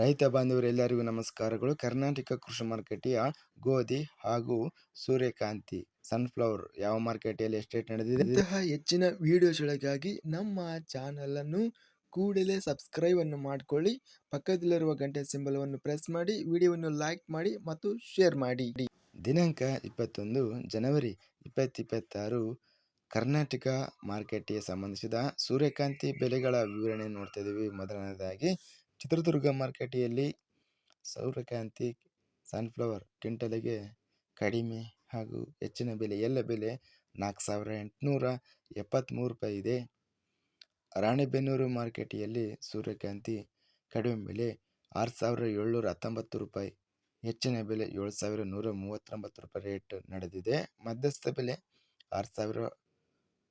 ರೈತ ಬಾಂಧವರೆಲ್ಲರಿಗೂ ನಮಸ್ಕಾರಗಳು. ಕರ್ನಾಟಕ ಕೃಷಿ ಮಾರುಕಟ್ಟೆಯ ಗೋಧಿ ಹಾಗೂ ಸೂರ್ಯಕಾಂತಿ ಸನ್ಫ್ಲವರ್ ಯಾವ ಮಾರ್ಕೆಟಲ್ಲಿ ಎಷ್ಟೇಟ್ ನಡೆದಿದೆ? ಇಂತಹ ಹೆಚ್ಚಿನ ವಿಡಿಯೋಸ್ಗಳಿಗಾಗಿ ನಮ್ಮ ಚಾನಲ್ ಅನ್ನು ಕೂಡಲೇ ಸಬ್ಸ್ಕ್ರೈಬ್ ಅನ್ನು ಮಾಡಿಕೊಳ್ಳಿ. ಪಕ್ಕದಲ್ಲಿರುವ ಗಂಟೆ ಸಿಂಬಲವನ್ನು ಪ್ರೆಸ್ ಮಾಡಿ ವಿಡಿಯೋವನ್ನು ಲೈಕ್ ಮಾಡಿ ಮತ್ತು ಶೇರ್ ಮಾಡಿ. ದಿನಾಂಕ ಇಪ್ಪತ್ತೊಂದು ಜನವರಿ ಇಪ್ಪತ್ತಿಪ್ಪತ್ತಾರು. ಕರ್ನಾಟಕ ಮಾರ್ಕೆಟ್ಗೆ ಸಂಬಂಧಿಸಿದ ಸೂರ್ಯಕಾಂತಿ ಬೆಲೆಗಳ ವಿವರಣೆ ನೋಡ್ತಾ ಇದ್ದೀವಿ. ಮೊದಲನೇದಾಗಿ ಚಿತ್ರದುರ್ಗ ಮಾರುಕಟ್ಟೆಯಲ್ಲಿ ಸೌರಕಾಂತಿ, ಸನ್ಫ್ಲವರ್ ಕ್ವಿಂಟಲಿಗೆ ಕಡಿಮೆ ಹಾಗೂ ಹೆಚ್ಚಿನ ಬೆಲೆ. ಎಲ್ಲ ಬೆಲೆ ನಾಲ್ಕು ಸಾವಿರ ಎಂಟುನೂರ ಎಪ್ಪತ್ತ್ಮೂರು ರೂಪಾಯಿ ಇದೆ. ರಾಣೆಬೆನ್ನೂರು ಮಾರುಕಟ್ಟೆಯಲ್ಲಿ ಸೂರ್ಯಕಾಂತಿ ಕಡಿಮೆ ಬೆಲೆ ಆರು ಸಾವಿರ ಏಳ್ನೂರ ಹತ್ತೊಂಬತ್ತು ರೂಪಾಯಿ. ಹೆಚ್ಚಿನ ಬೆಲೆ ಏಳು ಸಾವಿರ ನೂರ ಮೂವತ್ತೊಂಬತ್ತು ರೂಪಾಯಿ ರೇಟ್ ನಡೆದಿದೆ. ಮಧ್ಯಸ್ಥ ಬೆಲೆ ಆರು ಸಾವಿರ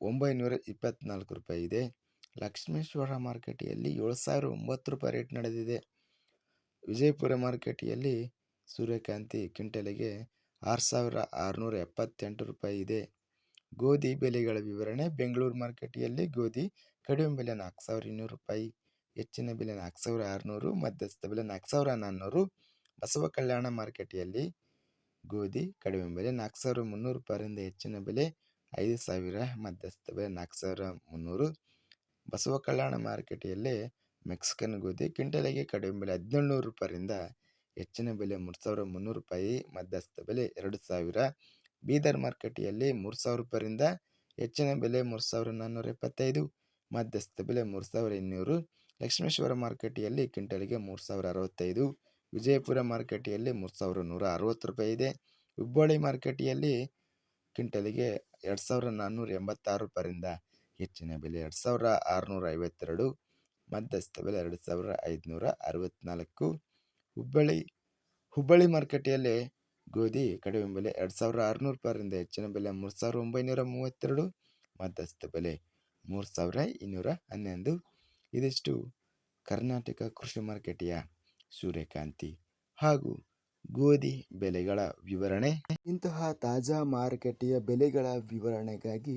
ಒಂಬೈನೂರ ಇಪ್ಪತ್ತ್ನಾಲ್ಕು ರೂಪಾಯಿ ಇದೆ. ಲಕ್ಷ್ಮೇಶ್ವರ ಮಾರುಕಟ್ಟೆಯಲ್ಲಿ ಏಳು ಸಾವಿರ ಒಂಬತ್ತು ರೂಪಾಯಿ ರೇಟ್ ನಡೆದಿದೆ. ವಿಜಯಪುರ ಮಾರುಕಟ್ಟೆಯಲ್ಲಿ ಸೂರ್ಯಕಾಂತಿ ಕ್ವಿಂಟಲಿಗೆ ಆರು ಸಾವಿರ ಆರುನೂರ ಎಪ್ಪತ್ತೆಂಟು ರೂಪಾಯಿ ಇದೆ. ಗೋಧಿ ಬೆಲೆಗಳ ವಿವರಣೆ, ಬೆಂಗಳೂರು ಮಾರುಕಟ್ಟೆಯಲ್ಲಿ ಗೋಧಿ ಕಡಿಮೆ ಬೆಲೆ ನಾಲ್ಕು ಸಾವಿರ ಇನ್ನೂರು ರೂಪಾಯಿ, ಹೆಚ್ಚಿನ ಬೆಲೆ ನಾಲ್ಕು ಸಾವಿರ ಆರುನೂರು, ಮಧ್ಯಸ್ಥ ಬೆಲೆ ನಾಲ್ಕು ಸಾವಿರ ನಾನ್ನೂರು. ಬಸವ ಕಲ್ಯಾಣ ಮಾರುಕಟ್ಟೆಯಲ್ಲಿ ಗೋಧಿ ಕಡಿಮೆ ಬೆಲೆ ನಾಲ್ಕು ಸಾವಿರ ಮುನ್ನೂರು ರೂಪಾಯಿಂದ ಹೆಚ್ಚಿನ ಬೆಲೆ ಐದು ಸಾವಿರ, ಮಧ್ಯಸ್ಥ ಬೆಲೆ ನಾಲ್ಕು ಸಾವಿರ ಮುನ್ನೂರು. ಬಸವ ಕಲ್ಯಾಣ ಮಾರುಕಟ್ಟೆಯಲ್ಲಿ ಮೆಕ್ಸಿಕನ್ ಗೋಧಿ ಕ್ವಿಂಟಲಿಗೆ ಕಡಿಮೆ ಬೆಲೆ ಹದಿನೇಳುನೂರು ರೂಪಾಯಿಂದ ಹೆಚ್ಚಿನ ಬೆಲೆ ಮೂರು ಸಾವಿರ ಮುನ್ನೂರು ರೂಪಾಯಿ ಮಧ್ಯಸ್ಥ ಬೆಲೆ ಎರಡು ಸಾವಿರ. ಬೀದರ್ ಮಾರುಕಟ್ಟೆಯಲ್ಲಿ ಮೂರು ಸಾವಿರ ರೂಪಾಯಿಂದ ಹೆಚ್ಚಿನ ಬೆಲೆ ಮೂರು ಸಾವಿರ ನಾನ್ನೂರ ಎಪ್ಪತ್ತೈದು, ಮಧ್ಯಸ್ಥ ಬೆಲೆ ಮೂರು ಸಾವಿರ ಇನ್ನೂರು. ಲಕ್ಷ್ಮೇಶ್ವರ ಮಾರುಕಟ್ಟೆಯಲ್ಲಿ ಕ್ವಿಂಟಲಿಗೆ ಮೂರು ಸಾವಿರ ಅರವತ್ತೈದು, ವಿಜಯಪುರ ಮಾರುಕಟ್ಟೆಯಲ್ಲಿ ಮೂರು ಸಾವಿರ ನೂರ ಅರವತ್ತು ರೂಪಾಯಿ ಇದೆ. ಹುಬ್ಬಳ್ಳಿ ಮಾರುಕಟ್ಟೆಯಲ್ಲಿ ಕ್ವಿಂಟಲಿಗೆ ಎರಡು ಸಾವಿರ ನಾನ್ನೂರ ಎಂಬತ್ತಾರು ರೂಪಾಯಿಂದ ಹೆಚ್ಚಿನ ಬೆಲೆ ಎರಡು ಸಾವಿರ ಆರುನೂರ ಐವತ್ತೆರಡು, ಮಧ್ಯಸ್ಥ ಬೆಲೆ ಎರಡು ಸಾವಿರ ಐದುನೂರ ಅರವತ್ತ್ನಾಲ್ಕು ಹುಬ್ಬಳ್ಳಿ ಹುಬ್ಬಳ್ಳಿ ಮಾರುಕಟ್ಟೆಯಲ್ಲಿ ಗೋಧಿ ಕಡಿಮೆ ಬೆಲೆ ಎರಡು ಸಾವಿರ ಆರುನೂರು ರೂಪಾಯಿಂದ ಹೆಚ್ಚಿನ ಬೆಲೆ ಮೂರು ಸಾವಿರ ಒಂಬೈನೂರ ಮೂವತ್ತೆರಡು, ಮಧ್ಯಸ್ಥ ಬೆಲೆ ಮೂರು ಸಾವಿರ ಇನ್ನೂರ ಹನ್ನೊಂದು. ಇದಿಷ್ಟು ಕರ್ನಾಟಕ ಕೃಷಿ ಮಾರುಕಟ್ಟೆಯ ಸೂರ್ಯಕಾಂತಿ ಹಾಗೂ ಗೋಧಿ ಬೆಲೆಗಳ ವಿವರಣೆ. ಇಂತಹ ತಾಜಾ ಮಾರುಕಟ್ಟೆಯ ಬೆಲೆಗಳ ವಿವರಣೆಗಾಗಿ